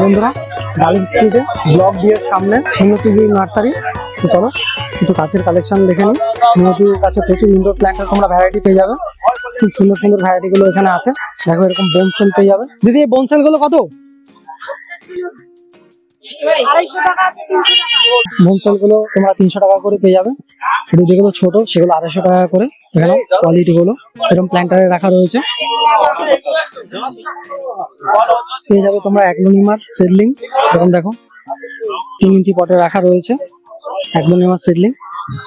বন্ধুরা গালি স্ট্রিটে ব্লক বিয়ের সামনে নিয়তিগিরি নার্সারি তো চলো, কিছু গাছের কালেকশন দেখে নিই। নিয়তির কাছে প্রচুর ইনডোর প্ল্যান্টের তোমরা ভ্যারাইটি পেয়ে যাবে। খুব সুন্দর সুন্দর ভ্যারাইটি গুলো এখানে আছে। দেখো এরকম বোনসেল পেয়ে যাবে। দিদি, এই বোনসেলগুলো কত? আড়াইশো টাকা তিনশো টাকা। মনসেলগুলো তোমরা তিনশো টাকা করে পেয়ে যাবে। আর যেগুলো ছোট সেগুলো আড়াইশো টাকা করে এখানে কোয়ালিটি গুলো এরকম প্ল্যান্টারে রাখা রয়েছে। পেয়ে যাবে তোমরা অ্যাগ্লোনিমার সেডলিং এরকম দেখো তিন ইঞ্চি পটে রাখা রয়েছে। অ্যাগ্লোনিমার সেডলিং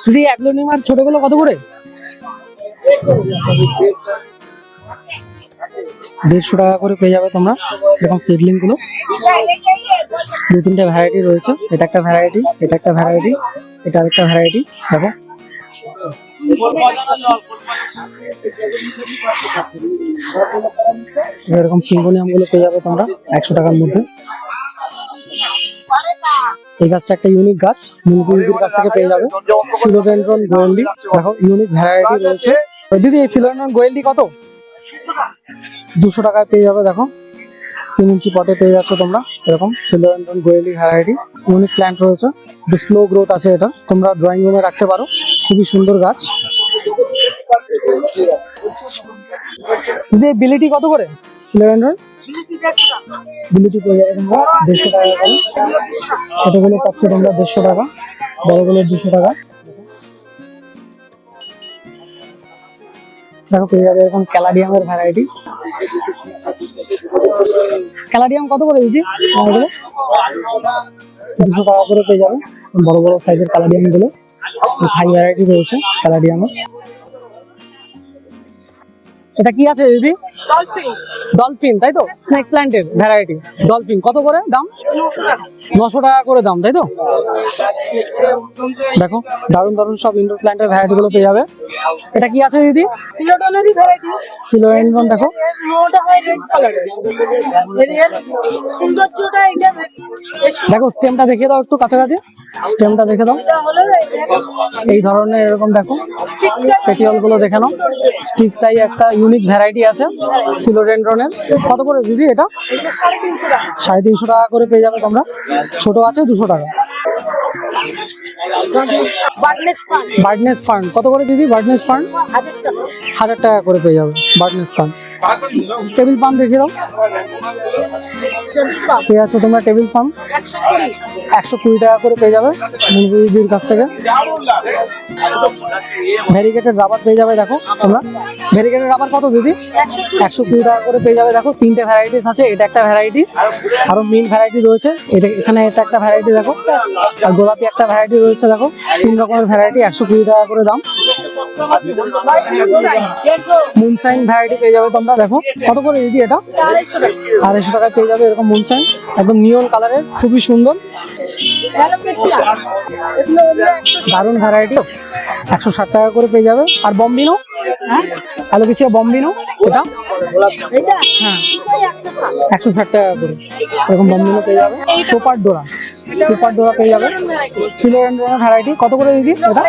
দিদি অ্যাগ্লোনিমার ছোটগুলো কত করে? দেড়শো টাকা করে পেয়ে যাবে তোমরা এরকম সিডলিংগুলো। দু তিনটে ভ্যারাইটি রয়েছে। এটা একটা ভ্যারাইটি এটা একটা ভ্যারাইটি এটা আরেকটা ভ্যারাইটি দেখো। এরকম সিম্বোনিয়ামগুলো পেয়ে যাবে তোমরা একশো টাকার মধ্যে। এই গাছটা একটা ইউনিক গাছ। মিউজি দিদির কাছ থেকে পেয়ে যাবে। ফিলোডেন্ড্রন গোয়েলডি দেখো ইউনিক ভ্যারাইটি রয়েছে। দিদি, এই ফিলোডেন্ড্রন গোয়েন্ডি কত? দুশো টাকায় পেয়ে যাবে, দেখো। তিন ইঞ্চি পটে পেয়ে যাচ্ছ তোমরা, এরকম philodendron goeldii variety unique plant রয়েছে স্লো গ্রোথ আছে এটা। তোমরা ড্রয়িং রুমে রাখতে পারো, খুবই সুন্দর গাছ। দিদি বিলিটি কত করে? ফিলোডেন্ড্রন বিলিটি পেয়ে যাবে তোমরা, দেড়শো টাকা করে। পাচ্ছ তোমরা দেড়শো টাকা, বড়গুলো দুশো টাকা। দেখো পেয়ে যাবে এরকম ক্যালাডিয়ামের ভ্যারাইটি ক্যালাডিয়াম কত করে দিদি? দুশো টাকা করে পেয়ে যাবে। বড় বড় সাইজের ক্যালাডিয়ামগুলো থাই ভ্যারাইটি রয়েছে ক্যালাডিয়ামের এটা কি আছে দিদি? ডলফিন তাই তো? স্নেক প্ল্যান্টের ভ্যারাইটি ডলফিন কত করে দাম? নশো টাকা। করে দাম তাই তো? দেখো দারুণ দারুণ সব ইনডোর প্ল্যান্টের ভ্যারাইটি গুলো পেয়ে যাবে। এটা কি আছে দিদি? ফিলোডনেরই ভ্যারাইটিস ফিলোয়েন্ড্রন দেখো। এর লোটা হয় রেড কালারের এর এর সৌন্দর্যটা এটা দেখো স্টেমটা দেখিয়ে দাও একটু কাছাকাছি। স্টেমটা দেখে দাও। এই ধরনের এরকম দেখো পেটিওলগুলো দেখে নাও। স্টিকটাই একটা ইউনিক ভ্যারাইটি আছে ফিলোডেন্ড্রনের কত করে দিদি এটা? সাড়ে তিনশো টাকা করে পেয়ে যাবে তোমরা। ছোট আছে দুশো টাকা। বার্ডনেস ফান্ড কত করে দিদি বার্ডনেস ফান্ড হাজার টাকা। করে পেয়ে যাবে বার্ডনেস ফান্ড টেবিল পাম্প দেখিয়ে দাও। পেয়ে যাচ্ছ তোমরা টেবিল পাম্প একশো কুড়ি টাকা করে পেয়ে যাবে দিদির কাছ থেকে। ভ্যারিগেটেড রাবার পেয়ে যাবে দেখো তোমরা। ভ্যারিগেটেড রাবার কত দিদি? একশো কুড়ি। একশো কুড়ি টাকা করে পেয়ে যাবে দেখো। তিনটে ভ্যারাইটিস আছে এটা একটা ভ্যারাইটি আরও মিল ভ্যারাইটি রয়েছে এটা এখানে এটা একটা ভ্যারাইটি দেখো। আর গোলাপি একটা ভ্যারাইটি রয়েছে। দেখো। তিন রকমের ভ্যারাইটি একশো কুড়ি টাকা করে দাম। মুনসাইন ভ্যারাইটি পেয়ে যাবে তোমরা, দেখো। কত করে দিদি এটা? আড়াইশো টাকায় পেয়ে যাবে এরকম মুনসাইন একদম নিয়ন কালারের খুবই সুন্দর। দারুণ ভ্যারাইটি একশো ষাট টাকা করে পেয়ে যাবে। আর বম্বিনো অ্যালোকেসিয়া বম্বিনো? এটা? এটা। হ্যাঁ। একশো ষাট টাকা করে। এরকম বম্বিনো পেয়ে যাবে। সুপার ডোরা সুপার ডোরা পেয়ে যাবে। ফিলোরেন্ড্রনের ভ্যারাইটি কত করে দিদি এটা?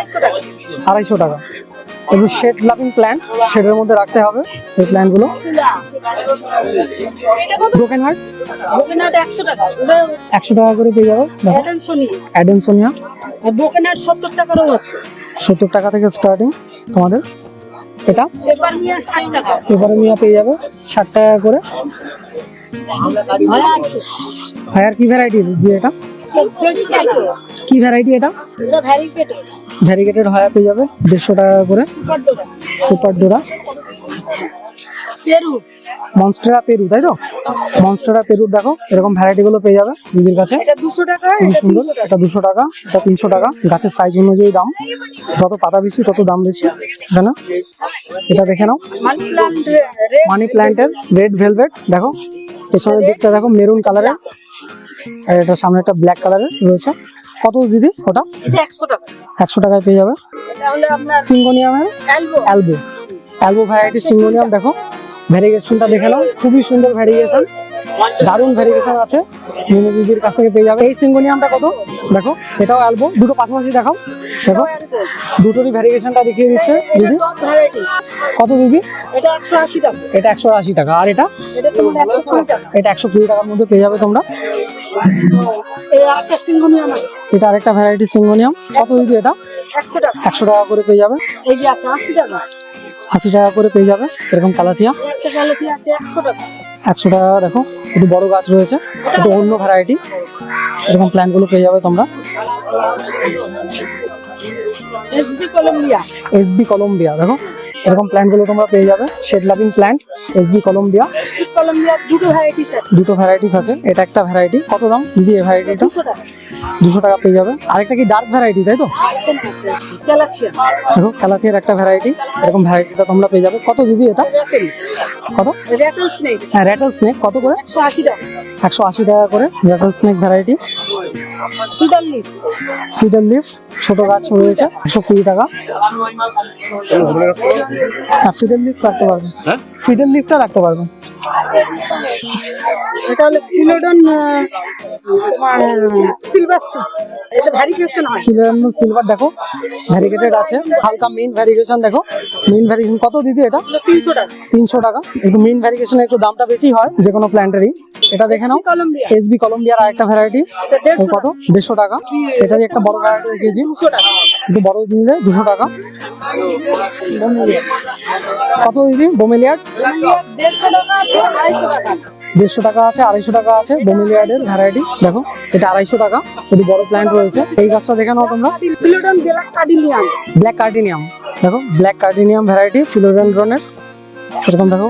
আড়াইশো টাকা। একটু শেড লাভিং প্ল্যান্ট শেডের মধ্যে রাখতে হবে এই প্ল্যান্টগুলো ব্রোকেন হার্ট একশো টাকা। করে পেয়ে যাবে। অ্যাডেনসনি অ্যাডেনসোনিয়া আর বোকেনাট সত্তর টাকারও আছে। সত্তর টাকা থেকে স্টার্টিং তোমাদের। এটা? পেপার মিয়া পেয়ে যাবে ষাট টাকা করে। ফায়ার কি ভ্যারাইটি এটা? কি ভ্যারাইটি এটা? ভ্যারিকেটেড হয়া পেয়ে যাবে দেড়শো টাকা করে। সুপার ডোরা সুপার ডোরা পেরু মনস্টারা পেরু তাই তো? মনস্টারা পেরুর দেখো এরকম ভ্যারাইটি গুলো পেয়ে যাবে দিদির কাছে। এটা দুশো টাকা খুবই এটা সুন্দর এটা দুশো টাকা এটা তিনশো টাকা। গাছের সাইজ অনুযায়ী দাম যত পাতা বেশি তত দাম বেশি এখানে এটা দেখে নাও। মানি মানি প্ল্যান্টের রেড ভেলভেট দেখো পেছনের দিকটা দেখো মেরুন কালারের আর এটা সামনে একটা ব্ল্যাক কালারের রয়েছে। কত দিদি ওটা? এটা একশো টাকা। একশো টাকায় পেয়ে যাবে। এটা হলে আপনার সিঙ্গোনিয়ামের অ্যালবো অ্যালবো ভ্যারাইটি সিঙ্গোনিয়াম দেখো। ভ্যারিগেশনটা দেখে নাও, খুবই সুন্দর ভ্যারিগেশন দারুণ ভ্যারিগেশন আছে। মিনু দিদির কাছ থেকে পেয়ে যাবে। এই সিঙ্গোনিয়ামটা কত? দেখো, এটাও অ্যালবো দুটো পাশাপাশি দেখাও। দেখো, দুটোরই ভ্যারিগেশনটা দেখিয়ে দিচ্ছে দিদি। কত দিদি? এটা একশো আশি টাকা। এটা একশো আশি টাকা আর এটা? এটা একশো কুড়ি টাকার মধ্যে পেয়ে যাবে তোমরা। এটা আরেকটা ভ্যারাইটি সিঙ্গোনিয়াম। কত দিদি এটা? একশো টাকা করে পেয়ে যাবে। এই যে আছে আশি টাকা আশি টাকা করে পেয়ে যাবে। এরকম আছে একশো টাকা। দেখো একটু বড় গাছ রয়েছে। একটু অন্য ভ্যারাইটি এরকম প্ল্যান্টগুলো পেয়ে যাবে তোমরা। এসবি কলম্বিয়া এসবি কলম্বিয়া দেখো। এরকম প্ল্যান্টগুলো তোমরা পেয়ে যাবে। শেড লাভিং প্ল্যান্ট এসবি কলম্বিয়া কলম্বিয়ার দুটো ভ্যারাইটিস আছে। দুটো ভ্যারাইটিস আছে। এটা একটা ভ্যারাইটি কত দাম? দিদি এই ভ্যারাইটিটা দুশো টাকা পেয়ে যাবে। আরেকটা কি ডার্ক ভ্যারাইটি তাই তো? দেখো ক্যালাথিয়ার একটা ভ্যারাইটি এরকম ভ্যারাইটিটা তোমরা পেয়ে যাবে। কত দিদি এটা? কত? হ্যাঁ র্যাটেল স্নেক কত করে? একশো আশি টাকা। একশো আশি টাকা করে rattlesnake variety feeder leaf ছোট গাছ রয়েছে একশো কুড়ি টাকা। হ্যাঁ ফিডেল লিফ রাখতে পারবেন। ফিডেল লিফটা রাখতে পারবেন। এটা হলো ফিলোডন সিলভার এটা ভ্যারিকেশন হয়। সিলভার দেখো ভ্যারিগেটেড আছে। হালকা মেইন ভ্যারিগেশন দেখো। মেইন কত দিদি এটা? তিনশো টাকা। তিনশো টাকা। একটু মেইন একটু দামটা বেশি হয় যে কোনো প্ল্যান্টারই এটা দেখে নাও এসবি কলম্বিয়ার আরেকটা ভ্যারাইটি কত? দেড়শো টাকা। এটারই একটা বড় ভ্যারাইটি দেখিয়েছি। একটু বড় নিলে দুশো টাকা। কত দিদি? বোমেলিয়ার্ড দেড়শো টাকা আছে আড়াইশো টাকা আছে। বোমেলিয়ার্ডের ভ্যারাইটি দেখো এটা আড়াইশো টাকা। একটু বড় প্ল্যান্ট রয়েছে। এই গাছটা দেখে নাও তোমরা। ব্ল্যাক কার্টিনিয়াম দেখো ব্ল্যাক কার্টিনিয়াম ভ্যারাইটি ফিলোডেন্ড্রনের এরকম দেখো।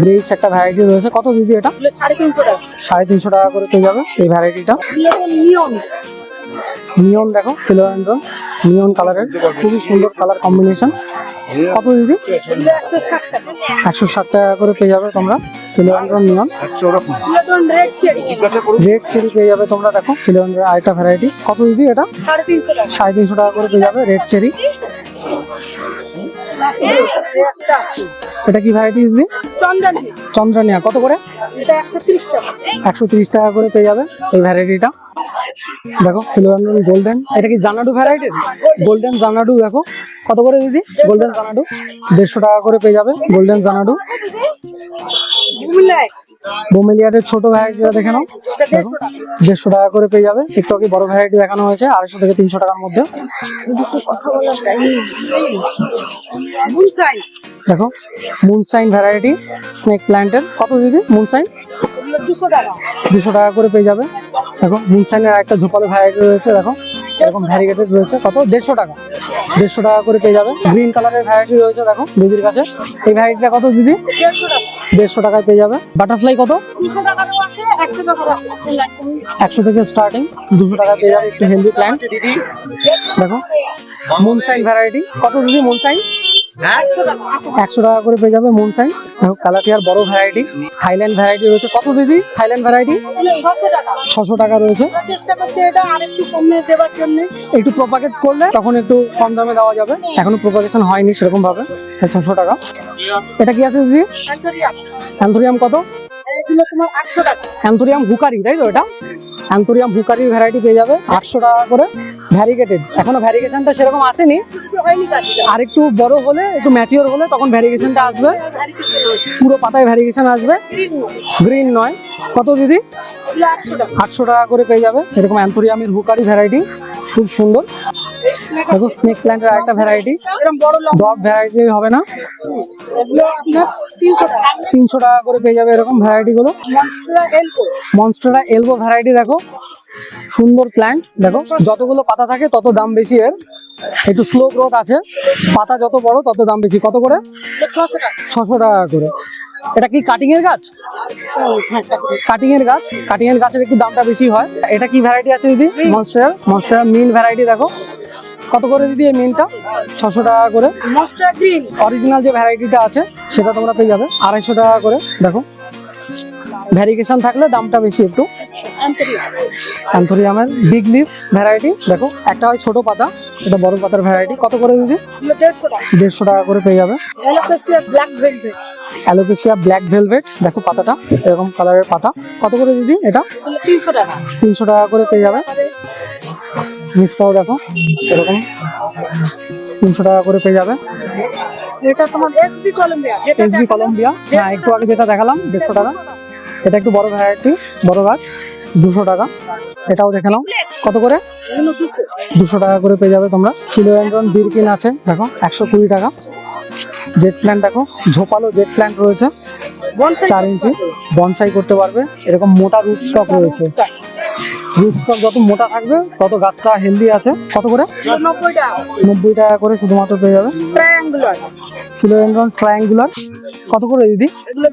গ্রেস একটা ভ্যারাইটি রয়েছে। কত দিদি এটা? সাড়ে তিনশো টাকা। সাড়ে তিনশো টাকা করে পেয়ে যাবে এই ভ্যারাইটিটা ফিলোডন নিয়ন দেখো ফিলোডেন্ড্রন নিয়ন কালারের খুবই সুন্দর কালার কম্বিনেশন কত দিদি? একশো ষাট টাকা। করে পেয়ে যাবে তোমরা। ফিলোডেন্ড্রন নিয়ন রেড চেরি পেয়ে যাবে তোমরা দেখো। ফিলোডেন্ড্রন আরেকটা ভ্যারাইটি কত দিদি এটা? সাড়ে তিনশো টাকা। করে পেয়ে যাবে রেড চেরি এটা কি ভ্যারাইটি দিদি? চন্দন চন্দ্রানিয়া কত করে? এটা একশো তিরিশ টাকা। একশো তিরিশ টাকা করে পেয়ে যাবে এই ভ্যারাইটিটা দেখো সিলভার গোল্ডেন এটা কি জানাডু ভ্যারাইটি গোল্ডেন জানাডু দেখো। কত করে দিদি? Golden Xanadu. দেড়শো টাকা করে পেয়ে যাবে। গোল্ডেন জানাডু। বুমলাই বোমেলিয়ারের ছোট ভ্যারাইটিটা দেখে নাও। দেড়শো টাকা করে পেয়ে যাবে। একটু আগে বড় ভ্যারাইটি দেখানো হয়েছে আড়াইশো থেকে তিনশো টাকার মধ্যে। দেখো মুনসাইন ভ্যারাইটি স্নেক প্ল্যান্টের কত দিদি মুনসাইন? দুশো টাকা। দুশো টাকা করে পেয়ে যাবে। দেখো মুনসাইনের একটা ঝোপালো ভ্যারাইটি রয়েছে দেখো। এরকম ভ্যারিগেটেড রয়েছে। কত? দেড়শো টাকা। দেড়শো টাকা করে পেয়ে যাবে গ্রিন কালারের ভ্যারাইটি রয়েছে দেখো দিদির কাছে। এই ভ্যারাইটিটা কত দিদি? দেড়শো টাকায় পেয়ে যাবে বাটারফ্লাই কত? একশো থেকে স্টার্টিং দুশো টাকা পেয়ে যাবে একটু হেলদি প্ল্যান্ট দেখো মুনসাইন ভ্যারাইটি কত দিদি মুনসাইন একশো টাকা। করে পেয়ে যাবে মুনসাইন দেখো কালাতিয়ার বড় ভ্যারাইটি থাইল্যান্ড ভ্যারাইটি রয়েছে। কত দিদি? থাইল্যান্ড ভ্যারাইটি ছশো টাকা। রয়েছে। চেষ্টা করছি এটা আরেকটু কমে দেওয়ার জন্য। একটু প্রপাগেট করলে তখন একটু কম দামে দেওয়া যাবে। এখনও প্রপাগেশন হয়নি সেরকম ভাবে তাই ছশো টাকা। এটা কি আছে দিদি? অ্যান্থোরিয়াম। কত? এগুলো তোমার আটশো টাকা। অ্যান্থোরিয়াম হুকারি তাই তো এটা? অ্যান্থোরিয়াম হুকারির ভ্যারাইটি পেয়ে যাবে আটশো টাকা করে ভ্যারিগেটেড এখনও ভ্যারিগেশনটা সেরকম আসেনি। আর একটু বড় হলে একটু ম্যাচিওর হলে তখন ভ্যারিগেশনটা আসবে। পুরো পাতায় ভ্যারিগেশন আসবে। গ্রিন নয়। কত দিদি? আটশো টাকা। আটশো টাকা করে পেয়ে যাবে। এরকম অ্যান্থোরিয়ামের হুকারি ভ্যারাইটি খুব সুন্দর। দেখো স্নেক প্ল্যান্টের একটা ভ্যারাইটি ডব ভ্যারাইটি হবে না? তিনশো টাকা করে পেয়ে যাবে এরকম ভ্যারাইটি গুলো। মনস্টারা এলবো ভ্যারাইটি দেখো। সুন্দর প্ল্যান্ট দেখো। যতগুলো পাতা থাকে, তত দাম বেশি এর। একটু স্লো গ্রোথ আছে। পাতা যত বড়, তত দাম বেশি। কত করে? ছশো টাকা করে। এটা কি কাটিং এর গাছ? কাটিং এর গাছ? কাটিং এর গাছের একটু দামটা বেশি হয়। এটা কি ভ্যারাইটি আছে দিদি? মনস্টার মনস্টার মিন ভ্যারাইটি দেখো। কত করে দিদি এই মিনটা ছশো টাকা করে। অরিজিনাল যে ভ্যারাইটিটা আছে সেটা তোমরা পেয়ে যাবে। আড়াইশো টাকা করে। দেখো। ভ্যারিগেশন থাকলে দামটা বেশি একটু। অ্যান্থোরিয়ামের বিগ লিফ ভ্যারাইটি দেখো একটা হয় ছোট পাতা এটা বড় পাতার ভ্যারাইটি কত করে দিদি? দেড়শো টাকা করে পেয়ে যাবে। Alocasia black velvet alocasia black velvet দেখো পাতাটা এরকম কালারের পাতা। কত করে দিদি এটা? তিনশো টাকা তিনশো টাকা করে পেয়ে যাবে। মিক্সটাও দেখো এরকম। তিনশো টাকা করে পেয়ে যাবে। এটা তোমার এসবি কলম্বিয়া এসবি কলম্বিয়া হ্যাঁ একটু আগে যেটা দেখালাম দেড়শো টাকা। এটা একটু বড় ভ্যারাইটি বড় গাছ দুশো টাকা। এটাও দেখে নাও কত করে? দুশো টাকা করে পেয়ে যাবে তোমরা। ফিলোডেন্ড্রন বিরকিন আছে দেখো একশো কুড়ি টাকা। জেট প্ল্যান্ট দেখো ঝোপালো জেট প্ল্যান্ট রয়েছে। চার ইঞ্চি। বনসাই করতে পারবে। এরকম মোটা রুট স্টক রয়েছে। রুট স্টক যত মোটা থাকবে তত গাছটা হেলদি আছে। কত করে? নব্বই টাকা। করে শুধুমাত্র পেয়ে যাবে। ট্রায়াঙ্গুলার ফিলোডেন্ড্রন ট্রায়াঙ্গুলার কত করে দিদি?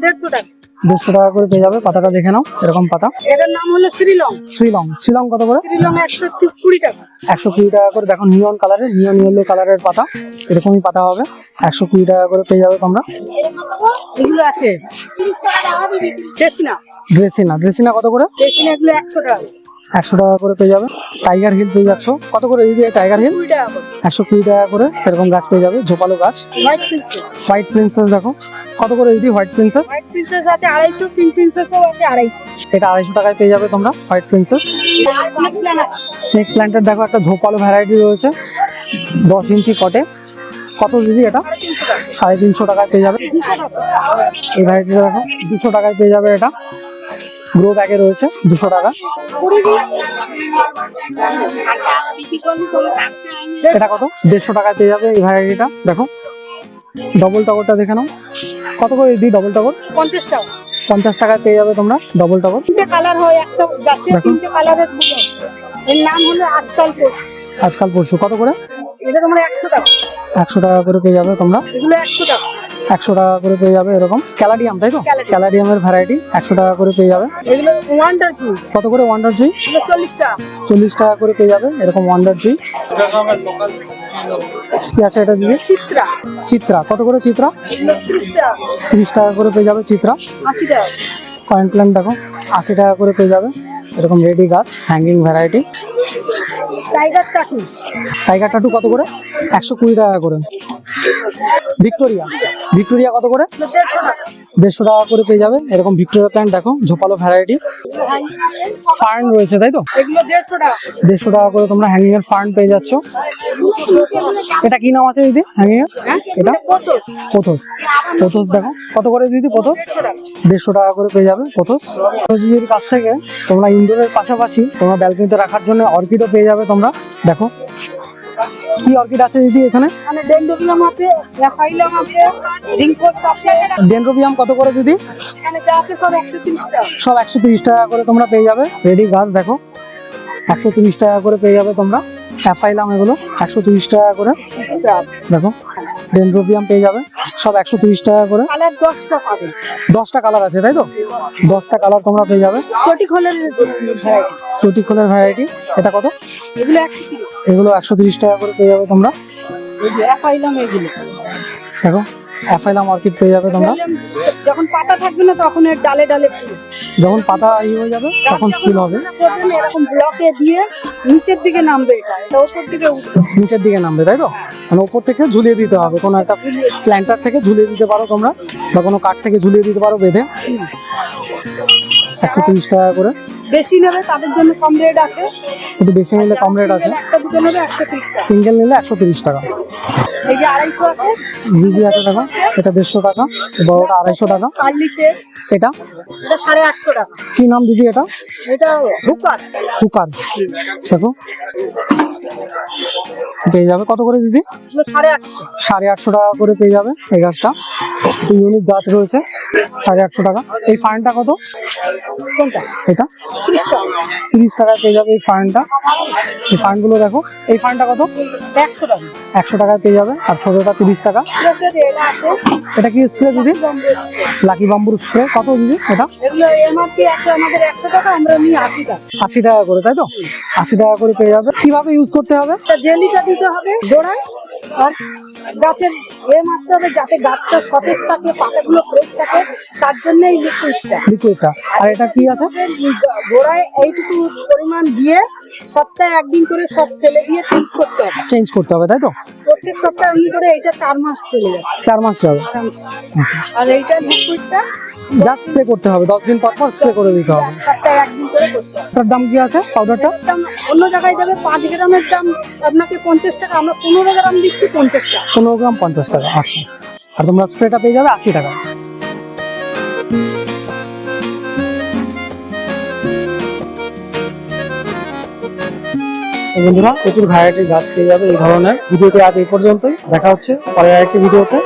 দেড়শো টাকা। দেড়শো টাকা করে পেয়ে যাবে। পাতাটা দেখে নাও এরকম পাতা। এটার নাম হলো শ্রীলং। শ্রীলং। শ্রীলং কত করে? শ্রীলং একশো কুড়ি টাকা। একশো কুড়ি টাকা করে। দেখো নিয়ন কালারের নিয়ন ইয়েলো কালারের পাতা। এরকমই পাতা হবে। একশো কুড়ি টাকা করে পেয়ে যাবে তোমরা। এগুলো আছে। ড্রেসিনা ড্রেসিনা ড্রেসিনা কত করে? ড্রেসিনা এগুলো একশো টাকা। একশো টাকা করে পেয়ে যাবে। টাইগার হিল পেয়ে যাচ্ছ। কত করে দিদি টাইগার হিল একশো কুড়ি টাকা করে এরকম গাছ পেয়ে যাবে ঝোপালো গাছ। হোয়াইট প্রিন্সেস দেখো। কত করে দিদি হোয়াইট প্রিন্সেস হোয়াইট প্রিন্সেস আছে আড়াইশো পিঙ্ক প্রিন্সেসও আছে আড়াইশো। এটা আড়াইশো টাকায় পেয়ে যাবে তোমরা হোয়াইট প্রিন্সেস স্নেক প্ল্যান্টের দেখো একটা ঝোপালো ভ্যারাইটি রয়েছে। দশ ইঞ্চি কটে কত দিদি এটা? সাড়ে তিনশো টাকায় পেয়ে যাবে। এই ভ্যারাইটি দেখো দুশো টাকায় পেয়ে যাবে এটা। গ্রো ব্যাগে রয়েছে দুশো টাকা। এটা কত? দেড়শো টাকায় পেয়ে যাবে এই ভ্যারাইটিটা দেখো। ডবল টগরটা দেখে নাও। কত করে দিদি ডবল টগর পঞ্চাশ টাকা। পঞ্চাশ টাকায় পেয়ে যাবে তোমরা ডবল টগর তিনটে কালার হয় একটা গাছে তিনটে কালারের ফুল এর নাম হলো আজকাল পোষ আজকাল পরশু কত করে? এটা তোমার একশো টাকা। একশো টাকা করে পেয়ে যাবে তোমরা। এগুলো একশো টাকা। একশো টাকা করে পেয়ে যাবে এরকম। ক্যালাডিয়াম তাই তো। ক্যালাডিয়ামের ভ্যারাইটি একশো টাকা করে পেয়ে যাবে। এগুলো ওয়ান্ডার জুই কত করে ওয়ান্ডার জুই চল্লিশ টাকা। চল্লিশ টাকা করে পেয়ে যাবে এরকম ওয়ান্ডার জুই কি আছে এটা দিদি? চিত্রা। চিত্রা। কত করে চিত্রা? ত্রিশ টাকা। করে পেয়ে যাবে চিত্রা। আশি টাকা। কয়েন প্ল্যান্ট দেখো। আশি টাকা করে পেয়ে যাবে এরকম রেডি গাছ hanging variety tiger tattoo tiger tattoo কত করে? একশো কুড়ি টাকা করে। ভিক্টোরিয়া ভিক্টোরিয়া কত করে? দেড়শো টাকা করে পেয়ে যাবে এরকম ভিক্টোরিয়া প্ল্যান্ট দেখো ঝোপালো ভ্যারাইটি ফার্ন রয়েছে তাই তো? দেড়শো টাকা করে তোমরা হ্যাঙ্গিং এর ফার্ন পেয়ে যাচ্ছ। এটা কি নাম আছে দিদি হ্যাঙ্গিং এর? এটা? পঁচিশ পোথস পোথস দেখো। কত করে দিদি পোথস দেড়শো টাকা করে পেয়ে যাবে পোথস দিদির কাছ থেকে তোমরা ইনডোরের পাশাপাশি তোমরা ব্যালকনিতে রাখার জন্য অর্কিডও পেয়ে যাবে তোমরা। দেখো কি অর্কিড আছে দিদি এখানে? এখানে ডেন্ডোবিলাম আছে আছে রিংকোস্ট আছে। ডেনড্রোবিয়াম কত করে দিদি? এখানে যা আছে সব একশো তিরিশ টাকা। সব একশো তিরিশ টাকা করে তোমরা পেয়ে যাবে। রেডি গাছ দেখো। একশো তিরিশ টাকা করে পেয়ে যাবে তোমরা। অ্যাফাইলাম এগুলো একশো তিরিশ টাকা করে। দেখো ডেন্ড্রোবিয়াম পেয়ে যাবে সব একশো তিরিশ টাকা করে। দশটা পাবে। দশটা কালার আছে তাই তো? দশটা কালার তোমরা পেয়ে যাবে। চটি খোলের ভ্যারাইটি এটা কত? এগুলো একশো এগুলো একশো তিরিশ টাকা করে পেয়ে যাবে তোমরা। এগুলো। দেখো অ্যাফাইলাম অর্কিড পেয়ে যাবে তোমরা। যখন পাতা থাকবে না তখন এর ডালে ডালে ফুল। যখন পাতা ই হয়ে যাবে তখন ফুল হবে। এরকম ব্লকে দিয়ে নিচের দিকে নামবে এটা। এটা ওপর দিকে নিচের দিকে নামবে তাই তো? মানে উপর থেকে ঝুলিয়ে দিতে হবে। কোনো একটা প্ল্যান্টার থেকে ঝুলিয়ে দিতে পারো তোমরা বা কোনো কাঠ থেকে ঝুলিয়ে দিতে পারো বেঁধে। একশো তিরিশ টাকা করে। বেশি নেবে তাদের জন্য কম রেট আছে। একটু বেশি নিলে কম রেট আছে? একটা দুটো নেবে একশো তিরিশ টাকা। সিঙ্গেল নিলে একশো তিরিশ টাকা। এই যে আড়াইশো আছে। জিজি আছে দেখো এটা দেড়শো টাকা বড়টা আড়াইশো টাকা। এটা? এটা সাড়ে আটশো টাকা। কি নাম দিদি এটা? এটা হুকার। কুকার দেখো। পেয়ে যাবে কত করে দিদি? সাড়ে আটশো। সাড়ে আটশো টাকা করে পেয়ে যাবে এই গাছটা। ইউনিক গাছ রয়েছে সাড়ে আটশো টাকা। এই ফার্নটা কত? কোনটা? এটা? ত্রিশ টাকা। তিরিশ টাকায় পেয়ে যাবে এই ফার্নটা এই ফার্নগুলো দেখো। এই ফার্নটা কত? একশো টাকা। একশো টাকায় পেয়ে যাবে। আর ছোটোটা তিরিশ টাকা। এটা কি স্প্রে দিদি। লাকি বাম্বুর স্প্রে কত দিদি এটা? এগুলো এমআরপি আছে আমাদের একশো টাকা আমরা নিই আশি টাকা। করে তাই তো? আশি টাকা করে পেয়ে যাবে। কীভাবে ইউজ করতে হবে? জেলিটা দিতে হবে জোড়ায় আর গাছের এ মারতে হবে যাতে গাছটা সতেজ থাকে পাতাগুলো ফ্রেশ থাকে তার জন্য এই লিকুইডটা লিকুইডটা আর এটা কি আছে? গোড়ায় এইটুকু পরিমাণ দিয়ে সপ্তাহে একদিন করে সব ফেলে দিয়ে চেঞ্জ করতে হবে। চেঞ্জ করতে হবে তাই তো? প্রত্যেক সপ্তাহে এমনি করে এইটা চার মাস চলে যাবে চার মাস যাবে আচ্ছা। আর এইটা লিকুইডটা জাস্ট স্প্রে করতে হবে দশ দিন পর পর স্প্রে করে দিতে হবে। সপ্তাহে একদিন করে করতে হবে। তার দাম কি আছে পাউডারটা দাম অন্য জায়গায় দেবে পাঁচ গ্রামের দাম আপনাকে পঞ্চাশ টাকা আমরা পনেরো গ্রাম দিচ্ছি পঞ্চাশ টাকা। পনেরো গ্রাম পঞ্চাশ টাকা আচ্ছা। আর তোমরা স্প্রেটা পেয়ে যাবে আশি টাকা। বন্ধুরা, প্রচুর ভ্যারাইটির গাছ পেয়ে যাবে এই ধরনের। ভিডিওটি আজ এই পর্যন্তই। দেখা হচ্ছে পরের আরেকটি ভিডিওতে।